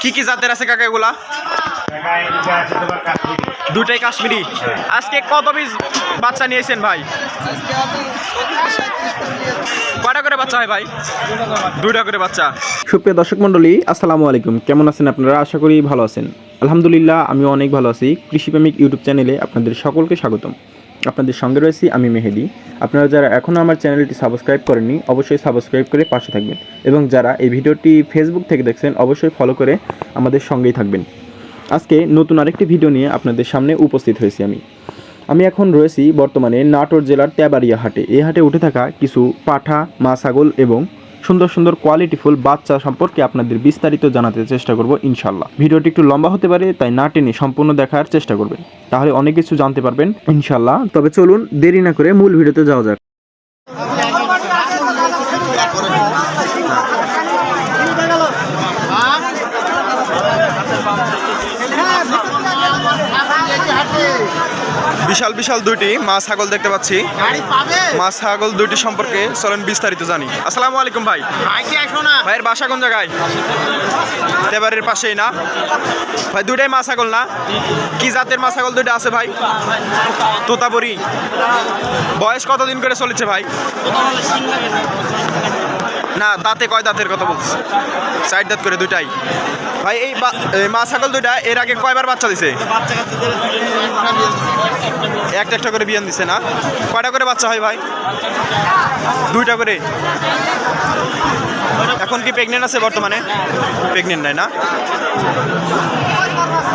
কি কি জাতের আছে কাকা এগুলা? দুটাই কাশ্মীরি। আজকে কত পিস বাচ্চা নিয়েছেন ভাই? কয়টা করে বাচ্চা হয় ভাই? দুইটা করে বাচ্চা। সুপ্রিয় দর্শক মণ্ডলী, আসসালামু আলাইকুম। কেমন আছেন আপনারা? আশা করি ভালো আছেন। আলহামদুলিল্লাহ আমি অনেক ভালো আছি। কৃষিপ্রেমিক ইউটিউব চ্যানেলে আপনাদের সকলকে স্বাগতম। আপনাদের সঙ্গে রয়েছি, আমি মেহেদি। আপনারা যারা এখনও আমার চ্যানেলটি সাবস্ক্রাইব করেননি, অবশ্যই সাবস্ক্রাইব করে পাশে থাকবেন এবং যারা এই ভিডিওটি ফেসবুক থেকে দেখছেন, অবশ্যই ফলো করে আমাদের সঙ্গেই থাকবেন। আজকে নতুন আরেকটি ভিডিও নিয়ে আপনাদের সামনে উপস্থিত হয়েছি আমি। আমি এখন রয়েছি বর্তমানে নাটোর জেলার তেবাড়িয়া হাটে। এই হাটে উঠে থাকা কিছু পাঠা, মা ছাগল এবং সুন্দর সুন্দর কোয়ালিটিফুল বাচ্চা সম্পর্কে আপনাদের বিস্তারিত জানাতে চেষ্টা করব ইনশাল্লাহ ভিডিওটি একটু লম্বা হতে পারে, তাই না টেনে সম্পূর্ণ দেখার চেষ্টা করবেন। তাহলে অনেক কিছু জানতে পারবেন ইনশাল্লাহ তবে চলুন দেরি না করে মূল ভিডিওতে যাওয়া যাক। বিশাল বিশাল দুইটি মা ছাগল দেখতে পাচ্ছি। মা ছাগল দুইটি সম্পর্কে চলেন বিস্তারিত জানি। আসসালামু আলাইকুম ভাই। ভাইয়ের বাসা কোন জায়গায়? তেবারের পাশেই না? ভাই দুইটাই মা ছাগল না? কি জাতের মা ছাগল দুইটা আছে ভাই? তোতাপুরি। বয়স কতদিন করে চলেছে ভাই? না, দাঁতে কয় দাঁতের কথা বলছি সাইড দাঁত করে দুটাই ভাই, এই মা ছাগল দুইটা, এর আগে কয়বার বাচ্চা দিছে? একটা একটা করে বিয়ান দিছে না? কয়টা করে বাচ্চা হয় ভাই? দুইটা করে। এখন কি প্রেগনেন্ট আছে বর্তমানে? প্রেগনেন্ট নাই না?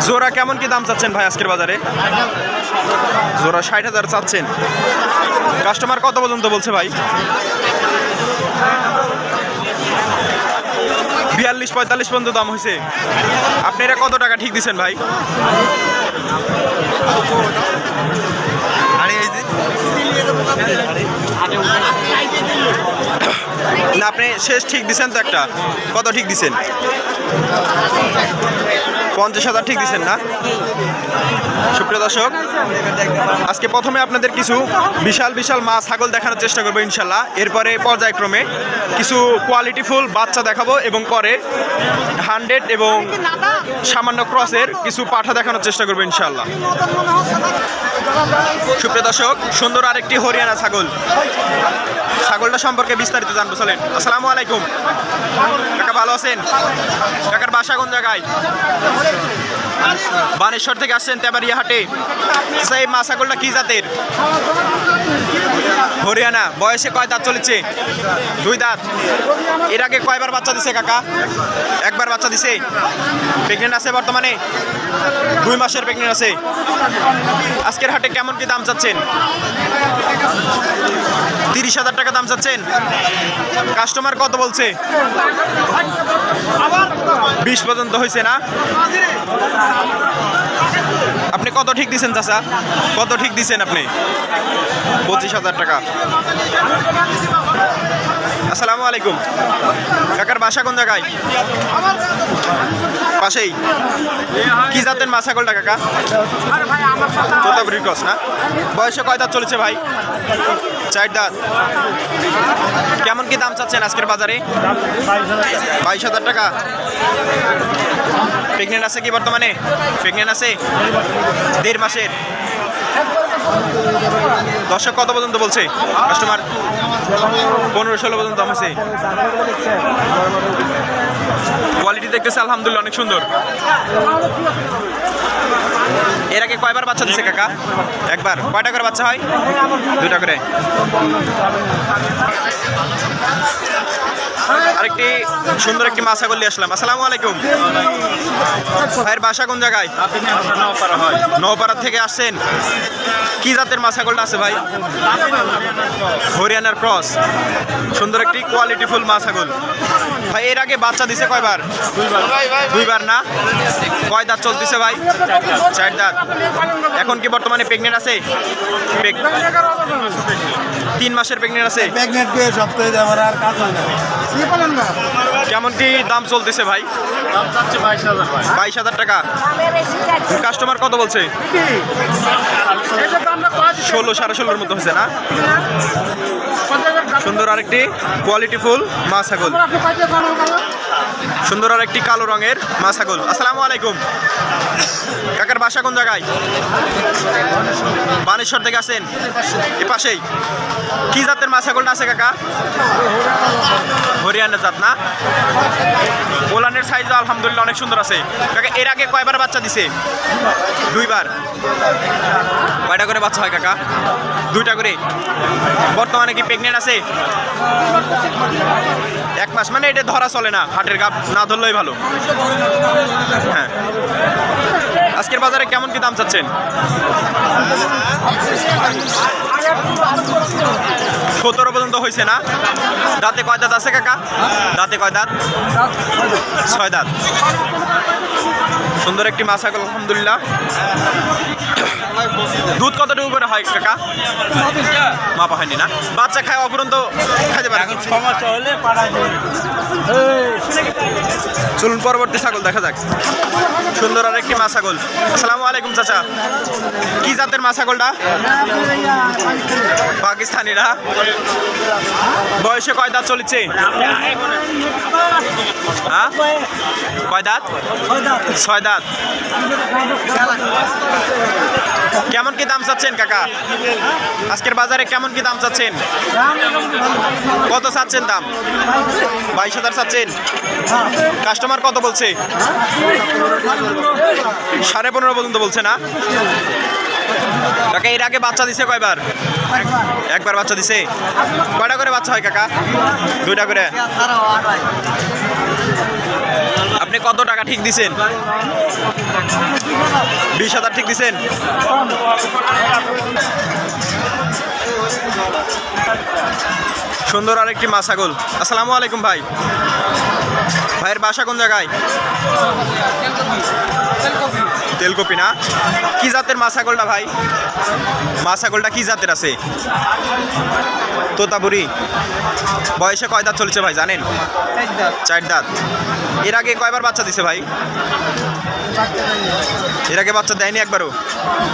জোড়া কেমন কি দাম চাচ্ছেন ভাই আজকের বাজারে? জোড়া ষাট হাজার চাচ্ছেন। কাস্টমার কত পর্যন্ত বলছে ভাই? বিয়াল্লিশ পঁয়তাল্লিশ পর্যন্ত দাম হয়েছে আপনি এটা কত টাকা ঠিক দিচ্ছেন ভাই না, আপনি শেষ ঠিক দিছেন তো একটা। কত ঠিক দিছেন? পঞ্চাশ হাজার ঠিক দিছেন না? সুপ্রিয় দর্শক, আজকে প্রথমে আপনাদের কিছু বিশাল বিশাল মা ছাগল দেখানোর চেষ্টা করব ইনশাল্লাহ। এরপরে পর্যায়ক্রমে কিছু কোয়ালিটিফুল বাচ্চা দেখাবো এবং পরে হান্ড্রেড এবং সামান্য ক্রসের কিছু পাঠা দেখানোর চেষ্টা করব ইনশাল্লাহ। সুপ্রিয় দর্শক, সুন্দর আরেকটি হরিয়ানা ছাগল। ছাগলটা সম্পর্কে বিস্তারিত জানব চলেন। আসসালামু আলাইকুম। কাকা ভালো আছেন? কাকার বাসা কোন জায়গায়? বানেশ্বর থেকে আসছেন তেবারিয়া হাটে সেই এই মা ছাগলটা কি জাতের? হরিয়ানা। বয়সে কয় দাঁত চলেছে? দুই দাঁত। এর আগে কয়বার বাচ্চা দিছে কাকা? একবার বাচ্চা দিছে? প্রেগনেন্ট আছে বর্তমানে? দুই মাসের প্রেগনেন্ট আছে। আজকের হাটে কেমন কি দাম চাচ্ছেন? তিরিশ হাজার টাকা দাম চাচ্ছেন? কাস্টমার কত বলছে? বিশ পর্যন্ত হয়েছে না? আপনি কত ঠিক দিচ্ছেন চাচা? কত ঠিক দিচ্ছেন আপনি? পঁচিশ হাজার টাকা। আসসালামু আলাইকুম। কাকার বাসা কোন জায়গায়? পাশেই। কি জাতের মা ছাগলটা কাকা? তোতাপুরি ক্রস না? বয়সে কয় দাঁত চলেছে ভাই? চার দাঁত। কেমন কি দাম চাচ্ছেন আজকের বাজারে? বাইশ হাজার টাকা। প্রেগনেন্ট আছে কি বর্তমানে? প্রেগনেন্ট আছে? দেড় মাসের। দর্শক কত পর্যন্ত বলছে? কাস্টমার পনেরো ষোলো পর্যন্ত আছে কোয়ালিটি দেখতেছে, আলহামদুলিল্লাহ, অনেক সুন্দর। এর আগে কয়বার বাচ্চা দিচ্ছে কাকা? একবার। কয়টা করে বাচ্চা হয়? দুটা করে। আরেকটি সুন্দর একটি মাছা করলে আসলাম। আসসালামু আলাইকুম। ভাইয়ের বাসা কোন জায়গায়? নওপাড়া থেকে আসছেন। কি জাতের মাছা আছে ভাই? হরিয়ানার ক্রস। সুন্দর একটি কোয়ালিটি ফুল মা ছাগল। ভাই, এর আগে বাচ্চা দিছে কয়বার? দুইবার না? কয় দাঁত চলতেছে ভাই? চার দাঁত। এখন কি বর্তমানে প্রেগনেন্ট আছে? তিন মাসের প্রেগনেন্ট আছে? প্রেগনেন্ট পেয়ে সপ্তাহে আমার আর কাজ হয় না। কেমন কি দাম চলতেছে ভাই? বাইশ হাজার টাকা। কাস্টমার কত বলছে? ষোলো সাড়ে ষোলোর মতো হয়েছে না? সুন্দর আরেকটি কোয়ালিটি ফুল মা ছাগল। সুন্দর আর একটি কালো রঙের মা ছাগল। আসসালামু আলাইকুম। কাকার বাসা কোন জায়গায়? বানেশ্বর থেকে আসেন। এ পাশেই। কি জাতের মা ছাগলটা আছে কাকা? হরিয়ানা জাত না? পোলানের সাইজ আলহামদুলিল্লাহ অনেক সুন্দর আছে। কাকা, এর আগে কয়বার বাচ্চা দিছে? দুইবার। কয়টা করে বাচ্চা হয় কাকা? দুইটা করে? বর্তমানে কি প্রেগনেন্ট আছে? এক মাস মানে এটা ধরা চলে না, হাটের গাপ না ধরলেই ভালো। হ্যাঁ। আজকের বাজারে কেমন কি দাম চাচ্ছেন? সতেরো পর্যন্ত হয়েছে না? দাঁতে কয় দাঁত আছে কাকা? দাঁতে কয় দাঁত? ছয় দাঁত। সুন্দর একটি মাছ ছাগল আলহামদুলিল্লাহ। দুধ কতটুকু করে হয় কাকা? মাপা হয়নি না? বাচ্চা খায় অপরন্ত খাইতে পারে। চলুন পরবর্তী ছাগল দেখা যাক। সুন্দর আর একটি মা ছাগল আসসালামু আলাইকুম চাচা। কি জাতের মা ছাগলটা পাকিস্তানি না বয়সে কয় দাঁত চলেছে? হ্যাঁ? কয় দাঁত। ছয় দাঁত। কেমন কি দাম চাচ্ছেন কাকা? আজকের বাজারে কেমন কি দাম চাচ্ছেন? কত চাচ্ছেন দাম? বাইশ হাজার চাচ্ছেন। কাস্টমার কত বলছে? সাড়ে পনেরো পর্যন্ত বলছে না? কাকা, এর আগে বাচ্চা দিছে কয়বার? একবার বাচ্চা দিছে? কয়টা করে বাচ্চা হয় কাকা? দুইটা করে? আপনি কত টাকা ঠিক দিছেন? বিশ হাজার ঠিক দিছেন? সুন্দর আরেকটি মা ছাগল আসসালামু আলাইকুম ভাই। ভাইয়ের বাসা কোন জায়গায়? তেলকপি না কি জাতের মা ছাগলটা ভাই? মা ছাগলটা কি জাতের আছে? তোতাপুরি। বয়সে কয় দাঁত চলছে ভাই জানেন? চার দাঁত। এর আগে কয়বার বাচ্চা দিছে ভাই? এর আগে বাচ্চা দেয়নি একবারও?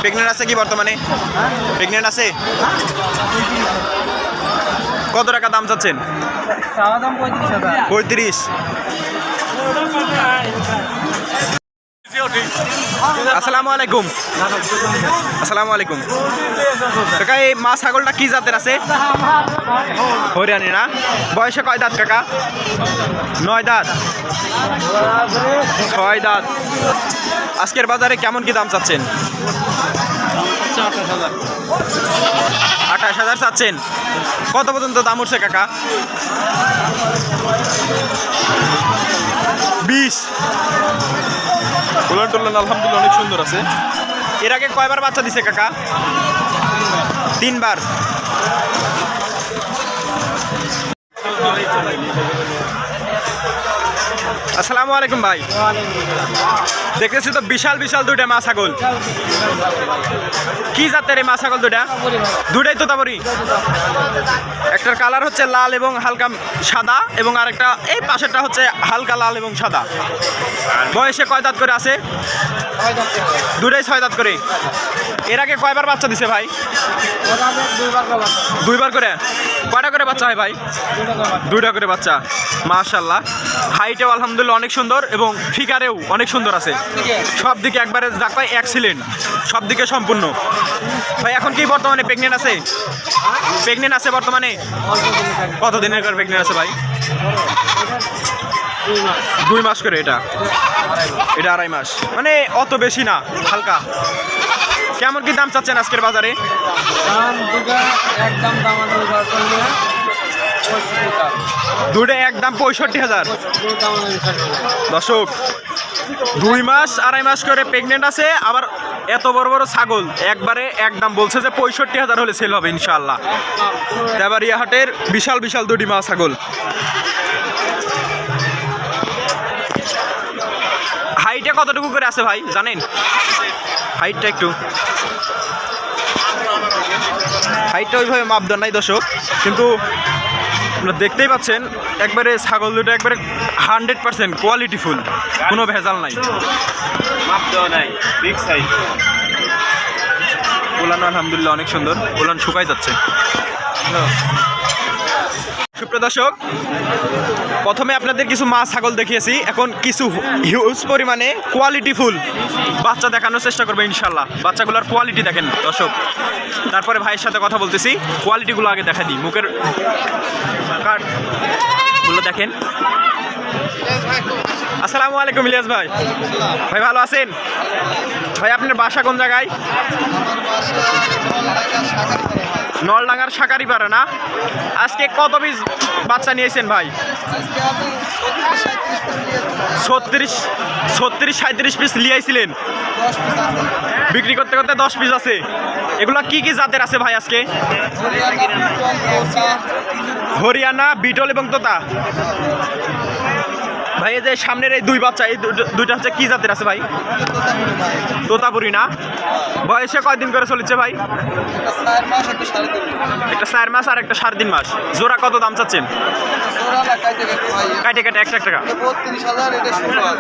প্রেগনেন্ট আছে কি বর্তমানে? প্রেগনেন্ট আছে? কত টাকা দাম চাচ্ছেন? পঁয়ত্রিশ। আসসালামু আলাইকুম। আসসালামু আলাইকুম। এই মা ছাগলটা কি জাতের আছে? হরিয়ানি, না? বয়সে কয় কাকা? নয় আজকের বাজারে কেমন কি দাম চাচ্ছেন? আঠাশ হাজার চাচ্ছেন। কত পর্যন্ত দাম উঠছে কাকা? বিশ। আলহামদুলিল্লাহ অনেক সুন্দর আছে। এর আগে কয়বার বাচ্চা দিছে কাকা? তিনবার। আসসালামু আলাইকুম ভাই। দেখতেছি তো বিশাল বিশাল দুইটা মা ছাগল। কি জাতের এই মা ছাগল দুইটা? দুটাই তোতাবরি একটার কালার হচ্ছে লাল এবং হালকা সাদা এবং আরেকটা এই পাশেরটা হচ্ছে হালকা লাল এবং সাদা। বয়সে কয় দাঁত করে আছে? দুটাই ছয় দাঁত করে। এর আগে কয়বার বাচ্চা দিছে ভাই? দুইবার করে? কয়টা করে বাচ্চা হয় ভাই? দুইটা করে বাচ্চা। মাশাল্লাহ হাইটেও আলহামদুলিল্লাহ অনেক সুন্দর এবং ফিগারেও অনেক সুন্দর আছে। সব দিকে একবারে যা কয় এক্সিলেন্ট সব দিকে সম্পূর্ণ। ভাই, এখন কি বর্তমানে প্রেগনেন্ট আছে? প্রেগনেন্ট আছে বর্তমানে? কত দিনের করে প্রেগনেন্ট আছে ভাই? দুই মাস করে এটা। এটা আড়াই মাস। মানে অত বেশি না, হালকা। কেমন কি দাম চাচ্ছেন আজকের বাজারে? দুটো একদম পঁয়ষট্টি হাজার। দর্শক, দুই মাস, আড়াই মাস করে প্রেগনেন্ট আছে, আবার এত বড় বড় ছাগল, একবারে একদম বলছে যে পঁয়ষট্টি হাজার হলে সেল হবে ইনশাল্লাহ তেবারিয়া হাটের বিশাল বিশাল দুটি মা ছাগল। হাইটে কতটুকু করে আছে ভাই, জানেন? হাইটটা একটু। হাইটটা ওইভাবে মাপদন নাই দর্শক, কিন্তু আপনারা দেখতেই পাচ্ছেন একবারে ছাগল দুটো একবারে হান্ড্রেড পার্সেন্ট কোয়ালিটিফুল কোনো ভেজাল নাই। উলান আলহামদুলিল্লাহ অনেক সুন্দর। উলান শুকাই যাচ্ছে। সুপ্রদর্শক প্রথমে আপনাদের কিছু মা ছাগল দেখিয়েছি। এখন কিছু হিউজ পরিমাণে কোয়ালিটি ফুল বাচ্চা দেখানোর চেষ্টা করব ইনশাল্লাহ বাচ্চাগুলোর কোয়ালিটি দেখেন দর্শক। তারপরে ভাইয়ের সাথে কথা বলতেছি। কোয়ালিটিগুলো আগে দেখা দিই। মুখের কার্ডগুলো দেখেন। আসসালামু আলাইকুম ইলিয়াস ভাই। ভাই, ভালো আছেন? ভাই, আপনার বাসা কোন জায়গায়? নলডাঙ্গার শাকারি পারে না? আজকে কত পিস বাচ্চা নিয়েছেন ভাই? ছত্রিশ ছত্রিশ সাঁত্রিশ পিস লিয়াইছিলেন। বিক্রি করতে করতে দশ পিস আছে। এগুলা কি কি জাতের আছে ভাই আজকে? হরিয়ানা, বিটল এবং তোতা। ভাই, এই যে সামনের এই দুই বাচ্চা, এই দুইটা হচ্ছে কি জাতের আছে ভাই? তোতাপুরি না? বয়সে কয়দিন করে চলেছে ভাই? একটা চার মাস আর একটা সাড়ে তিন মাস। জোড়া কত দাম চাচ্ছেন? কাটে কাটে টাকা এটা ষোলো হাজার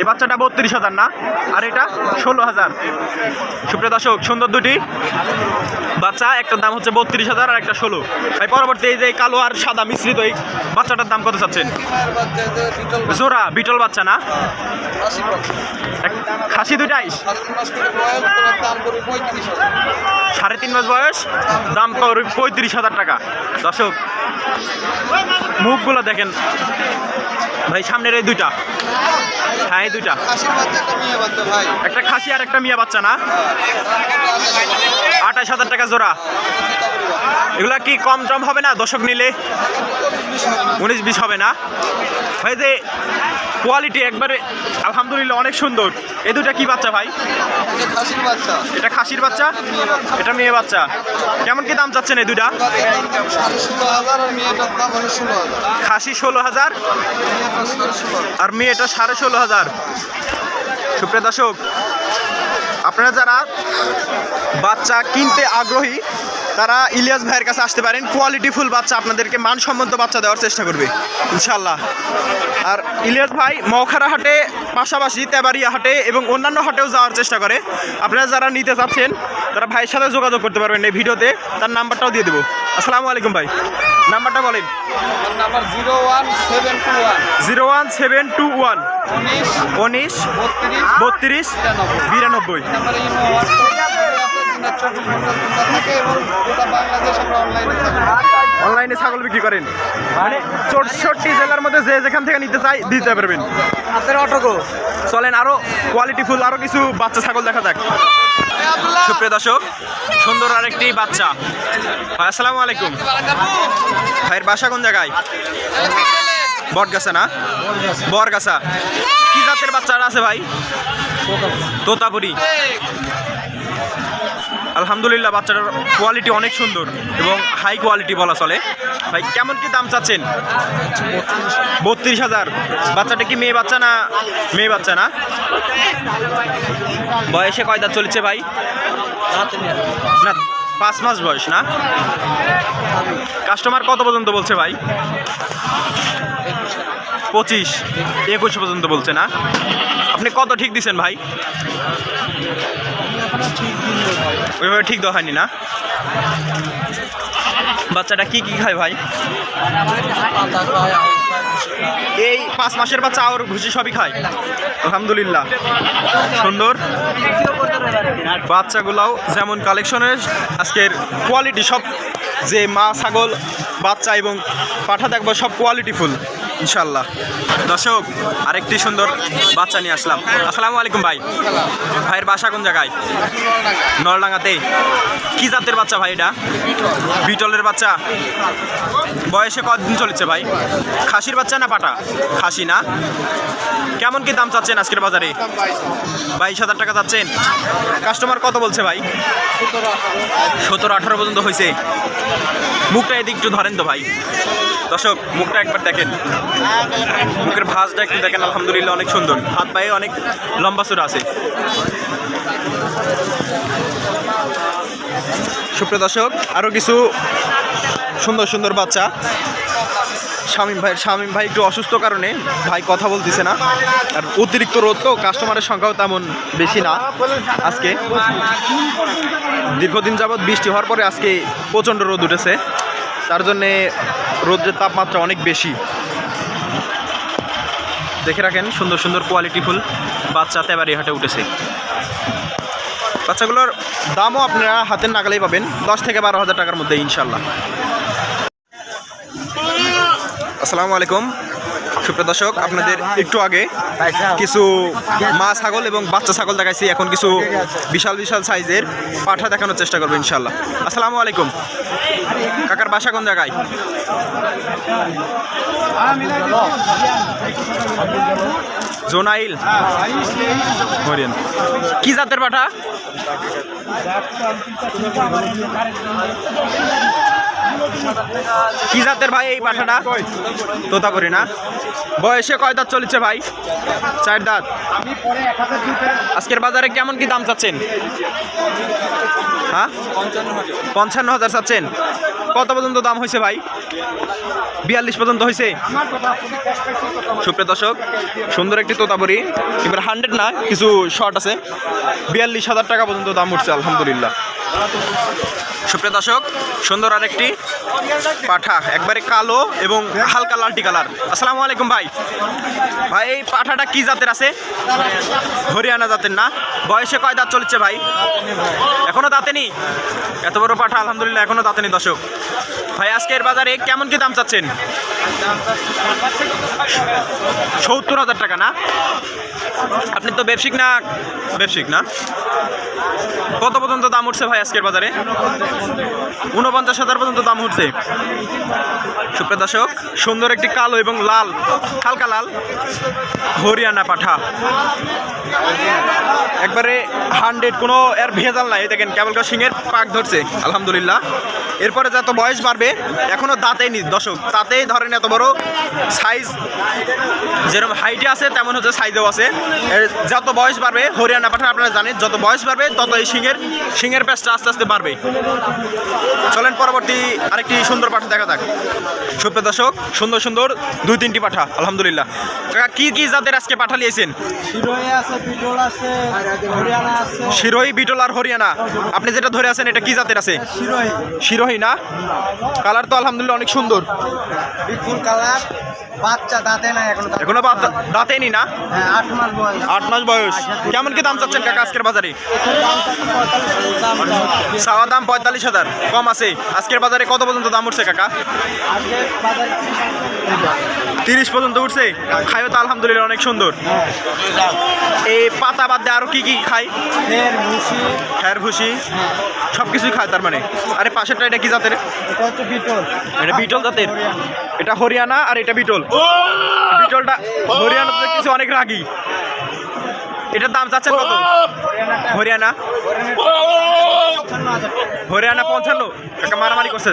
এই বাচ্চাটা বত্রিশ হাজার না? আর এটা ষোলো হাজার। সুপ্রিয় দর্শক, সুন্দর দুটি বাচ্চা, একটার দাম হচ্ছে বত্রিশ হাজার আর একটা ষোলো। ভাই, পরবর্তী এই যে কালো আর সাদা মিশ্রিত এই বাচ্চাটার দাম কত চাচ্ছেন? জোড়া, বিটল বাচ্চা না? খাসি দুইটাই? সাড়ে তিন মাস বয়স, দাম করবে পঁয়ত্রিশ হাজার টাকা। দর্শক, মুখগুলো দেখেন। ভাই, সামনের এই দুইটা। হ্যাঁ এই দুইটা। একটা খাসি আর একটা মিয়া বাচ্চা না? আঠাশ হাজার টাকা জোড়া। এগুলা কি কম টম হবে না? দশক নিলে উনিশ বিশ হবে না? ভাই, যে কোয়ালিটি একবারে আলহামদুলিল্লাহ অনেক সুন্দর। এ দুটা কি বাচ্চা ভাই? এটা খাসির বাচ্চা? এটা মেয়ে বাচ্চা। কেমন কি দাম চাচ্ছেন এই দুটা খাসি ষোলো হাজার। আর মেয়েটা সাড়ে ষোলো হাজার। সুপ্রিয় দর্শক আপনারা যারা বাচ্চা কিনতে আগ্রহী তারা ইলিয়াস ভাইয়ের কাছে আসতে পারেন। কোয়ালিটি ফুল বাচ্চা আপনাদেরকে মানসম্মত বাচ্চা দেওয়ার চেষ্টা করবে ইনশাল্লাহ আর ইলিয়াস ভাই মৌখারা হাটে পাশাপাশি তেবাড়িয়া হাটে এবং অন্যান্য হাটেও যাওয়ার চেষ্টা করে। আপনারা যারা নিতে চাচ্ছেন তারা ভাইয়ের সাথে যোগাযোগ করতে পারবেন এই ভিডিওতে। তার নাম্বারটাও দিয়ে দেবো। আসসালামু আলাইকুম ভাই। নাম্বারটা বলেন। Number zero one seven two one. Zero one seven two one. উনিশ বত্রিশ বিরানব্বই। আমার ইমো অনলাইনে ছাগল বিক্রি করেন? মানে চৌষট্টি জেলার মধ্যে যে যেখান থেকে নিতে চাই দিতে পারবেন। হাতের অটকো চলেন আরও কোয়ালিটি ফুল আরও কিছু বাচ্চা ছাগল দেখা যাক। সুপ্রিয় দর্শক সুন্দর আরেকটি বাচ্চা। ভাই আসসালামু আলাইকুম। ভাইয়ের বাসা কোন জায়গায়? বটগাছা না? বরগাছা কি জাতের বাচ্চারা আছে ভাই? তোতাপুরি। আলহামদুলিল্লাহ, বাচ্চাটার কোয়ালিটি অনেক সুন্দর এবং হাই কোয়ালিটি বলা চলে। ভাই, কেমন কি দাম চাচ্ছেন? বত্রিশ হাজার। বাচ্চাটা কি মেয়ে বাচ্চা না মেয়ে বাচ্চা না? বয়সে কয় চলেছে ভাই? না, পাঁচ মাস বয়স না? কাস্টমার কত পর্যন্ত বলছে ভাই? পঁচিশ, একুশ পর্যন্ত বলছে, না? আপনি কত ঠিক দিছেন ভাই? ওইভাবে ঠিক দেওয়া হয়নি, না? বাচ্চাটা কি কি খায় ভাই? এই পাঁচ মাসের বাচ্চা আর ভুসি সবই খায়। আলহামদুলিল্লাহ। সুন্দর। বাচ্চাগুলাও যেমন কালেকশনের, আজকের কোয়ালিটি সব যে মা, ছাগল, বাচ্চা এবং পাঠা দেখব সব কোয়ালিটি ফুল ইনশাল্লাহ দর্শক, আরেকটি সুন্দর বাচ্চা নিয়ে আসলাম। আসসালামু আলাইকুম ভাই। ভাইয়ের বাসা কোন জায়গায়? নলডাঙ্গাতে। কি জাতের বাচ্চা ভাই এটা? বিটলের বাচ্চা। বয়সে কতদিন চলেছে ভাই? খাসির বাচ্চা না পাটা? খাসি না? কেমন কি দাম চাচ্ছেন আজকের বাজারে? বাইশ হাজার টাকা চাচ্ছেন। কাস্টমার কত বলছে ভাই? সতেরো আঠারো পর্যন্ত হয়েছে মুখটা এদিক একটু ধরেন তো ভাই। দর্শক, মুখটা একবার দেখেন। মুখের ভাঁজটা একটু দেখেন, আলহামদুলিল্লাহ অনেক সুন্দর। হাত পায়ে অনেক লম্বা চূড়া আছে। সুপ্রিয় দর্শক আরও কিছু সুন্দর সুন্দর বাচ্চা। শামীম ভাই শামীম ভাই একটু অসুস্থ কারণে ভাই কথা বলতেছে না। আর অতিরিক্ত রোদ তো কাস্টমারের সংখ্যাও তেমন বেশি না আজকে। দীর্ঘদিন যাবৎ বৃষ্টি হওয়ার পরে আজকে প্রচণ্ড রোদ উঠেছে। তার জন্যে রোদ্রের তাপমাত্রা অনেক বেশি। দেখে রাখেন, সুন্দর সুন্দর কোয়ালিটি ফুল বাচ্চা তেবারি হাটে উঠেছে। বাচ্চাগুলোর দামও আপনারা হাতের নাগালেই পাবেন, দশ থেকে বারো হাজার টাকার মধ্যে ইনশাল্লাহ আসসালামু আলাইকুম। সুপ্রিয় দর্শক, আপনাদের একটু আগে কিছু মা ছাগল এবং বাচ্চা ছাগল দেখাইছি। এখন কিছু বিশাল বিশাল সাইজের পাঠা দেখানোর চেষ্টা করব ইনশাল্লাহ আসসালামু আলাইকুম। কাকার বাসা কোন জায়গায়? জোনাইল কি জাতের পাঠা? কি জাতের ভাই এই পাঠাটা? তোতাপুরি না? বয়সে কয় দাঁত চলেছে ভাই? চার দাঁত। আজকের বাজারে কেমন কি দাম চাচ্ছেন? হ্যাঁ? পঞ্চান্ন হাজার চাচ্ছেন। কত পর্যন্ত দাম হয়েছে ভাই? বিয়াল্লিশ পর্যন্ত হয়েছে। সুপ্রিয় দর্শক, সুন্দর একটি তোতাপুরি। এবার হান্ড্রেড না, কিছু শর্ট আছে। বিয়াল্লিশ হাজার টাকা পর্যন্ত দাম উঠছে, আলহামদুলিল্লাহ। সুপ্রিয় দর্শক, সুন্দর আরেকটি পাঠা, একবারে কালো এবং হালকা লালটি কালার। আসসালামু আলাইকুম ভাই। ভাই, এই পাঠাটা কি জাতের আছে? হরিয়ানা জাতের না? বয়সে কয় দাঁত চলছে ভাই? এখনও দাঁতেনি? এত বড় পাঠা, আলহামদুলিল্লাহ, এখনও দাঁতেনি দর্শক। ভাই, আজকের বাজারে কেমন কি দাম চাচ্ছেন? সত্তর হাজার টাকা, না? আপনি তো ব্যবসিক না ব্যবসিক না? কত পর্যন্ত দাম উঠছে ভাই আজকের বাজারে? উনপঞ্চাশ হাজার পর্যন্ত দাম উঠছে। সুপ্রিয় দর্শক, সুন্দর একটি কালো এবং লাল, হালকা লাল হরিয়ানা পাঠা। একবারে হান্ড্রেড, কোনো এর ভেজাল নাই। দেখেন, কেবল সিংয়ের পাক ধরছে, আলহামদুলিল্লাহ। এরপরে যত বয়স বাড়বে, এখনও দাঁতেই নি দর্শক, তাতেই ধরেন এত বড় সাইজ যেরকম হাইটে আছে, তেমন হচ্ছে সাইজেও আছে। যত বয়স বাড়বে, হরিয়ানা পাঠা আপনারা জানেন, যত বয়স বাড়বে তত এই সিংয়ের সিংয়ের প্যাচটা আস্তে আস্তে বাড়বে। চলেন পরবর্তী আরেকটি সুন্দর পাঠা দেখা যাক। সুপ্রিয় দর্শক, সুন্দর সুন্দর দুই তিনটি পাঠা, আলহামদুলিল্লাহ। কি কি জাতের আজকে পাঠা নিয়েছেন? শিরোই বিটল আর হরিয়ানা। আপনি যেটা ধরে আছেন এটা কি জাতের আছে? শিরোহি। না? কালার তো আলহামদুলিল্লাহ অনেক সুন্দর। বাচ্চা দাঁতে এখনও দাঁতেনি না? হ্যাঁ আট মাস বয়স। কেমন কি দাম চাচ্ছেন কাকা আজকের বাজারে? দাম পঁয়তাল্লিশ হাজার। কম আছে। আজকের বাজারে কত পর্যন্ত দাম উঠছে কাকা? তিরিশ পর্যন্ত উঠছে? তো আলহামদুলিল্লাহ অনেক সুন্দর। এই পাতা বাদ দিয়ে আরও কি কি খায় ফের ভুসি। খ্যার ভুসি। সব কিছুই খায় তার মানে? আরে পাশেরটা এটা কি জাতের? এটা হচ্ছে বিটল। এটা বিটল জাতের? এটা হরিয়ানা আর এটা বিটল। বিটলটা হরিয়ানা তো কিছু অনেক রাগি। এটার দাম চাচ্ছেন কত? হরিয়ানা। হরিয়ানা। পঞ্চান্ন। একটা মারামারি করছে।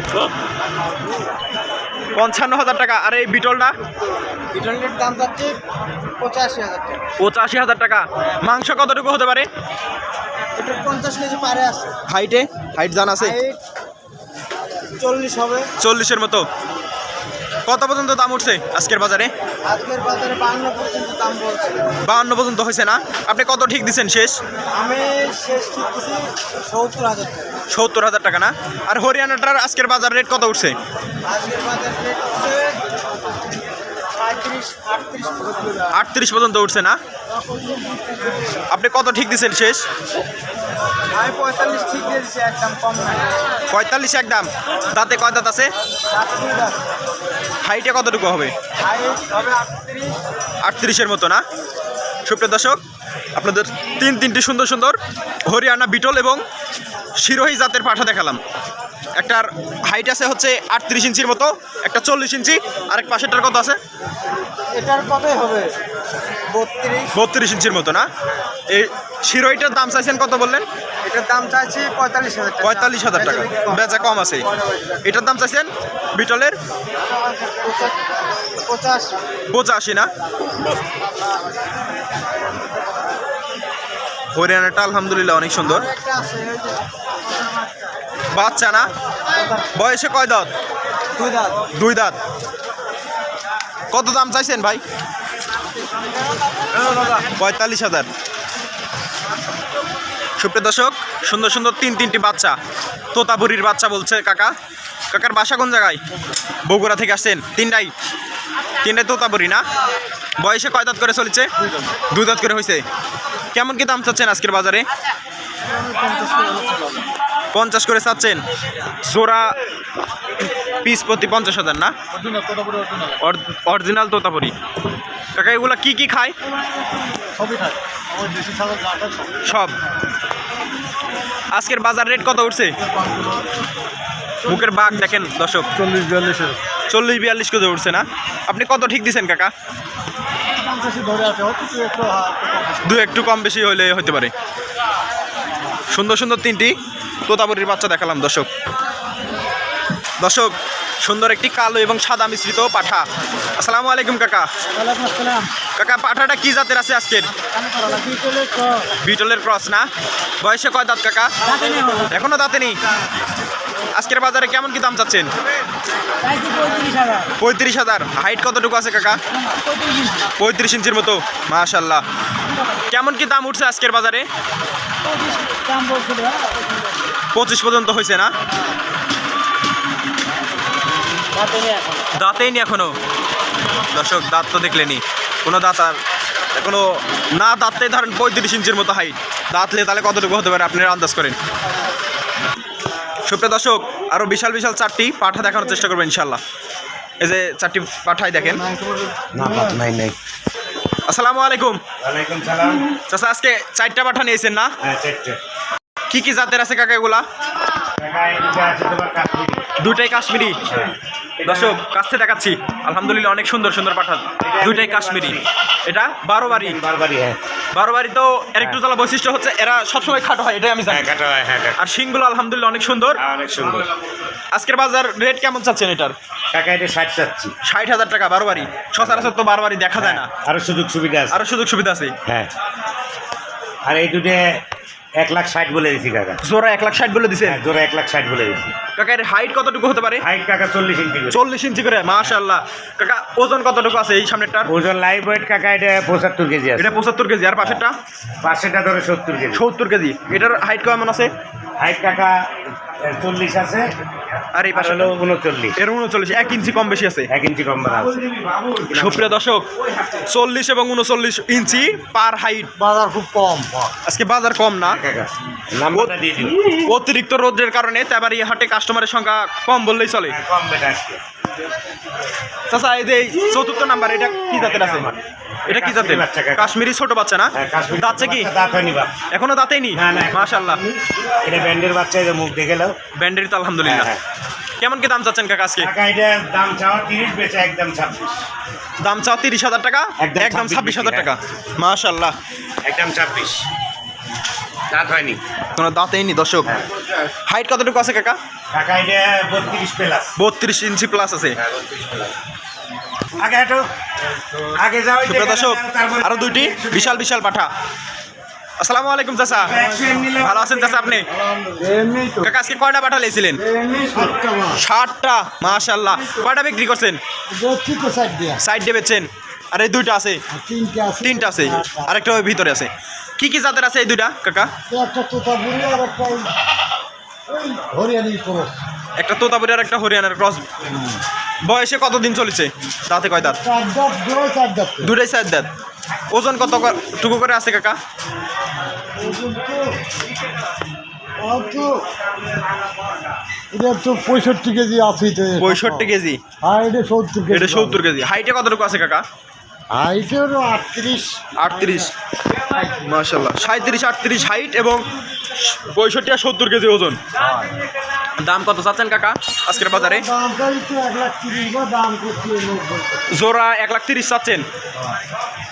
পঞ্চান্ন হাজার টাকা। আর এই বিটলটা? বিটলের দাম যাচ্ছে পঁচাশি হাজার টাকা। পঁচাশি হাজার টাকা। মাংস কতটুকু হতে পারে? পঞ্চাশ কেজি পারে আছে। হাইটে হাইট জান আছে? চল্লিশ হবে। চল্লিশের মতো। কত পর্যন্ত দাম উঠছে আজকের বাজারে? আজকের বাজারে বান্ন পর্যন্ত দাম বলছে। বাহান্ন পর্যন্ত হয়েছে না? আপনি কত ঠিক দিচ্ছেন শেষ? আমি শেষ ঠিক দিছি সত্তর হাজার টাকা। না? আর হরিয়ানাটার আজকের বাজার রেট কত উঠছে? আজকের বাজার রেট হচ্ছে পঁয়ত্রিশ আটত্রিশ আটত্রিশ পর্যন্ত উঠছে না? আপনি কত ঠিক দিচ্ছেন শেষ? আমি পঁয়তাল্লিশ ঠিক দিয়ে দিচ্ছি একদম কম নাই পঁয়তাল্লিশ একদম। দাঁতে কয় দাঁত আছে? হাইটে কতটুকু হবে? আটত্রিশের মতো না? সুপ্রিয় দর্শক আপনাদের তিন তিনটি সুন্দর সুন্দর হরিয়ানা বিটল এবং শিরোহী জাতের পাঠা দেখালাম। একটার হাইট আছে হচ্ছে আটত্রিশ ইঞ্চির মতো একটা চল্লিশ ইঞ্চি আরেক পাশেরটার কত আছে? এটার কতই হবে? বত্রিশ। বত্রিশ ইঞ্চির মতো না? এই শিরোইটার দাম চাইছেন কত বললেন? এটার দাম চাইছি পঁয়তাল্লিশ হাজার টাকা। পঁয়তাল্লিশ হাজার টাকা। বেচা কম আছে। এটার দাম চাইছেন বিটলের? পঁচাশি। না? হরিয়ানাটা আলহামদুলিল্লাহ অনেক সুন্দর। বাচ্চা না? বয়সে কয় দাঁত। দুই দাঁত। কত দাম চাইছেন ভাই? পঁয়তাল্লিশ হাজার। সুপ্রিয় দর্শক সুন্দর সুন্দর তিন তিনটি বাচ্চা। তোতাপুরির বাচ্চা বলছে কাকা। কাকার বাসা কোন জায়গায়? বগুড়া থেকে আসছেন। তিনটাই। তিনটাই তোতাপুরি না? বয়সে কয় দাঁত করে চলেছে? দুই দাঁত করে হয়েছে কেমন কি দাম চাচ্ছেন আজকের বাজারে? পঞ্চাশ করে চাচ্ছেন। জোড়া পিস প্রতি পঞ্চাশ হাজার না? অরিজিনাল তোতাপুরি। কাকা এগুলা কি কি খায়। সব। আজকের বাজার রেট কত উঠছে? মুখের বাঘ দেখেন দর্শক। চল্লিশ বিয়াল্লিশের চল্লিশ বিয়াল্লিশ কেজি উঠছে না? আপনি কত ঠিক দিচ্ছেন কাকা। দু একটু কম বেশি হলে হতে পারে। সুন্দর সুন্দর তিনটি তোতাপুরির বাচ্চা দেখালাম দর্শক। দর্শক সুন্দর একটি কালো এবং সাদা মিশ্রিত পাঠা। আসসালামু আলাইকুম কাকা। কাকা পাঠাটা কি জাতের আছে আজকের? বিটলের ক্রস না? বয়সে কয় দাঁত কাকা? এখনও দাঁতে নেই? আজকের বাজারে কেমন কি দাম চাচ্ছেন? পঁয়ত্রিশ হাজার। হাইট কতটুকু আছে কাকা? পঁয়ত্রিশ ইঞ্চির মতো। মাশাল্লাহ কেমন কি দাম উঠছে আজকের বাজারে? পঁচিশ পর্যন্ত হয়েছে না? দাঁতেই নি এখনও। দর্শক দাঁত তো দেখলেনি কোনো দাঁত আর এখনও না দাঁততে ধরেন পঁয়ত্রিশ ইঞ্চির মতো হাইট। দাঁতলে তাহলে কতটুকু হতে পারে? আপনারা আন্দাজ করেন। সুপ্রিয় দর্শক আরও বিশাল বিশাল চারটি পাঠা দেখানোর চেষ্টা করবেন ইনশাল্লাহ এই যে চারটি পাঠাই দেখেন। না বাপ নাই নাই। আসসালামু আলাইকুম। চাচা আজকে চারটা পাঠা নিয়েছেন না? হ্যাঁ চারটে। কি কি জাতের আছে কাকা এগুলা টাকা এদিকে আছে তোমার কাশ্মীরি। দুইটাই কাশ্মীরি। দর্শক কাছে দেখাচ্ছি। আলহামদুলিল্লাহ অনেক সুন্দর সুন্দর পাঠান। দুইটাই কাশ্মীরি। এটা বারো বাড়ি বারবারই হ্যাঁ। বারো বাড়ি তো এর একটু তালা বৈশিষ্ট্য হচ্ছে এরা সবসময় খাটো হয় এটাই আমি জানি। হ্যাঁ কাটা হয় হ্যাঁ আর শিংগুলো আলহামদুলিল্লাহ অনেক সুন্দর। হ্যাঁ, অনেক সুন্দর। আজকের বাজার রেট কেমন চাচ্ছেন এটার? টাকা এটা ষাট চাচ্ছি। ষাট হাজার টাকা বারো বাড়ি সচরাচর তো বারো বাড়ি দেখা যায় না। আরও সুযোগ সুবিধা আছে। আরও সুযোগ সুবিধা আছে। হ্যাঁ। আর এই দুটো এক লাখ ষাট বলে দিছি কাকা। জোড়া এক লাখ ষাট বলে দিছেন? হ্যাঁ জোড়া এক লাখ ষাট বলে দিছি। কাকা এর হাইট কতটুকু হতে পারে? হাইট কাকা চল্লিশ ইঞ্চি করে। চল্লিশ ইঞ্চি করে মাশাল্লাহ কাকা ওজন কতটুকু আছে এই সামনেরটার? ওজন লাইভ ওয়েট কাকা এটা পঁচাত্তর কেজি আছে। এটা পঁচাত্তর কেজি আর পাশেরটা? পাশেরটা ধরে সত্তর কেজি। সত্তর কেজি। এটার হাইট কেমন আছে? হাইট কাকা চল্লিশ আছে আর এই পাশে হলো উনচল্লিশ। এর উনচল্লিশ এক ইঞ্চি কম বেশি আছে। এক ইঞ্চি কম আছে। সুপ্রিয় দর্শক চল্লিশ এবং উনচল্লিশ ইঞ্চি পার হাইট। বাজার খুব কম। আজকে বাজার কম না। অতিরিক্ত রোদ্রের কারণে তেবারি হাটে কাস্টমারের সংখ্যা কম বললেই চলে। হ্যাঁ, কম বেটা আজকে। চাচা এই যে চতুর্থ নাম্বার এটা কি জাতের আছে? এটা কি জাতের? কাশ্মীরি ছোট বাচ্চা না? হ্যাঁ, দাঁতছে কি? দাঁত হয়নি এখনও দাঁতেই নি মাশাল্লাহ এটা ব্যান্ডের বাচ্চা যে মুখ দেখে নাও। ব্যান্ডের তো আলহামদুলিল্লাহ। হ্যাঁ, কেমন কি দাম চাচ্ছেন কাকা আজকে? টাকা এটা দাম চাওয়া তিরিশ বেচে একদম ছাব্বিশ। দাম চাও তিরিশ হাজার টাকা? একদম একদম 26 ছাব্বিশ হাজার টাকা। মাশাল্লাহ একদম ছাব্বিশ। দাঁত হয়নি। কোনো দাঁতেই নি দর্শক। হ্যাঁ। হাইট কতটুকু আছে কাকা? এটা বত্রিশ প্লাস বত্রিশ ইঞ্চি প্লাস আছে। আগে হাঁটো। আগে যাও দর্শক আরও দুইটি বিশাল বিশাল পাঠা। আসসালামু আলাইকুম চাচা। ভালো আছেন চাচা আপনি? কাকা আজকে কয়টা পাঠা লেছিলেন ষাটটা মাশাল্লাহ কয়টা বিক্রি করছেন? সাইড দিয়ে। বেচছেন। আর এই দুইটা আছে। তিনটে আছে। তিনটা আছে। আরেকটা ওই ভিতরে আছে। কি কি জাতের আছে এই দুইটা কাকা? একটা তোতা বুড়ি আর একটা একটা তোতাপুরি আর একটা হরিয়ানার ক্রস। বয়সে কতদিন চলেছে? দাঁতে কয় দাঁত? দুই চার দাঁত। দুটাই ওজন কত টুকু করে আছে কাকা? পঁয়ষট্টি কেজি আছে পঁয়ষট্টি কেজি? হ্যাঁ কেজি এটা সত্তর কেজি। হাইটে কতটুকু আছে কাকা? হাইটে হলো আটত্রিশ। আটত্রিশ। মার্শাল্লাহ সাঁত্রিশ আটত্রিশ হাইট এবং পঁয়ষট্টি আর সত্তর কেজি ওজন। দাম কত চাচ্ছেন কাকা আজকের বাজারে? জোড়া এক লাখ তিরিশ চাচ্ছেন।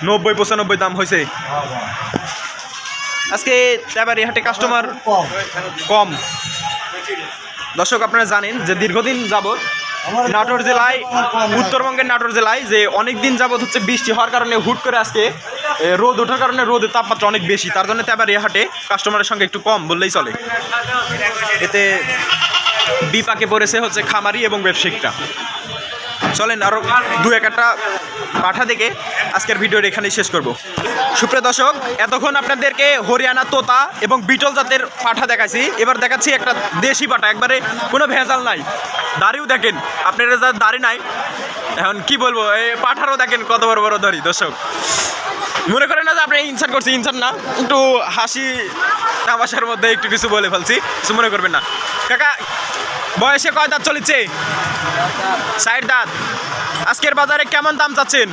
নব্বই পঁচানব্বই দাম হয়েছে। আজকে তেবারি হাটে কাস্টমার কম। দর্শক আপনারা জানেন যে দীর্ঘদিন আমার- নাটোর জেলায় উত্তরবঙ্গের নাটোর জেলায় যে অনেক দিন যাবত হচ্ছে বৃষ্টি হওয়ার কারণে হুট করে আজকে রোদ ওঠার কারণে রোদের তাপমাত্রা অনেক বেশি। তার জন্য তেবার এ হাটে কাস্টমারের সঙ্গে একটু কম বললেই চলে। এতে বিপাকে পড়েছে হচ্ছে খামারি এবং ব্যবসায়িকরা। চলেন আরও দু এক একটা পাঠা দেখে আজকের ভিডিওটা এখানেই শেষ করব। সুপ্রিয় দর্শক, এতক্ষণ আপনাদেরকে হরিয়ানা তোতা এবং বিটল জাতের পাঠা দেখাচ্ছি এবার দেখাচ্ছি একটা দেশি পাঠা, একবারে কোনো ভেজাল নাই। দাড়িও দেখেন, আপনারা যার দাড়ি নাই, এখন কি বলব এই পাঠারও দেখেন কত বড় বড় দাড়ি, দর্শক। মনে করেন না যে আপনি ইনসান করছি, ইনসান না, একটু হাসি তামাশার মধ্যে একটু কিছু বলে ফেলছি, কিছু মনে করবেন না। কাকা বয়সে কয় দাঁত চলেছে? ষাট দাঁত। আজকের বাজারে কেমন দাম চাচ্ছেন?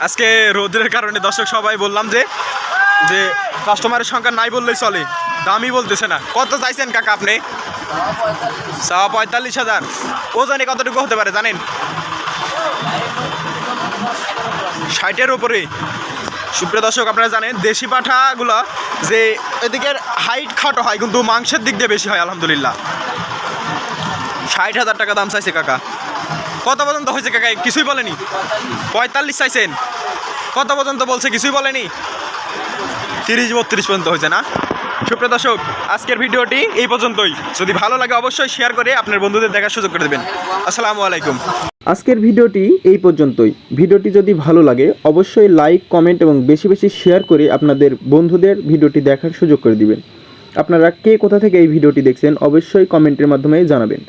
আজকে রোদের কারণে দর্শক সবাই বললাম যে যে কাস্টমারের সংখ্যা নাই বললেই চলে। দামই বলতেছে না। কত চাইছেন কাকা আপনি? সাওয়া পঁয়তাল্লিশ হাজার। ওজনে কতটুকু হতে পারে জানেন? ষাটের উপরে। সুপ্রিয় দর্শক, আপনারা জানেন দেশি পাঠাগুলো যে এদিকের হাইট খাটো হয়, কিন্তু মাংসের দিক দিয়ে বেশি হয়, আলহামদুলিল্লাহ। ষাট হাজার টাকা দাম চাইছে কাকা। কত পর্যন্ত হয়েছে কাকা? কিছুই বলেনি। পঁয়তাল্লিশ চাইছেন। কত পর্যন্ত বলছে কিছুই বলেনি? তিরিশ, বত্রিশ পর্যন্ত হয়েছে না? সুপ্রিয় দর্শক, আজকের ভিডিওটি এই পর্যন্তই। যদি ভালো লাগে অবশ্যই শেয়ার করে আপনার বন্ধুদের দেখার সুযোগ করে দেবেন। আসসালামু আলাইকুম। আজকের ভিডিওটি এই পর্যন্তই। ভিডিওটি যদি ভালো লাগে, অবশ্যই লাইক কমেন্ট এবং বেশি বেশি শেয়ার করে আপনাদের বন্ধুদের ভিডিওটি দেখার সুযোগ করে দিবেন। আপনারা কে কোথা থেকে এই ভিডিওটি দেখছেন, অবশ্যই কমেন্টের মাধ্যমে জানাবেন।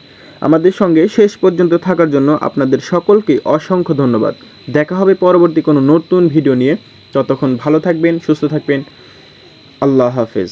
আমাদের সঙ্গে শেষ পর্যন্ত থাকার জন্য আপনাদের সকলকে অসংখ্য ধন্যবাদ। দেখা হবে পরবর্তী কোনো নতুন ভিডিও নিয়ে। ততক্ষণ ভালো থাকবেন, সুস্থ থাকবেন। আল্লাহ হাফেজ।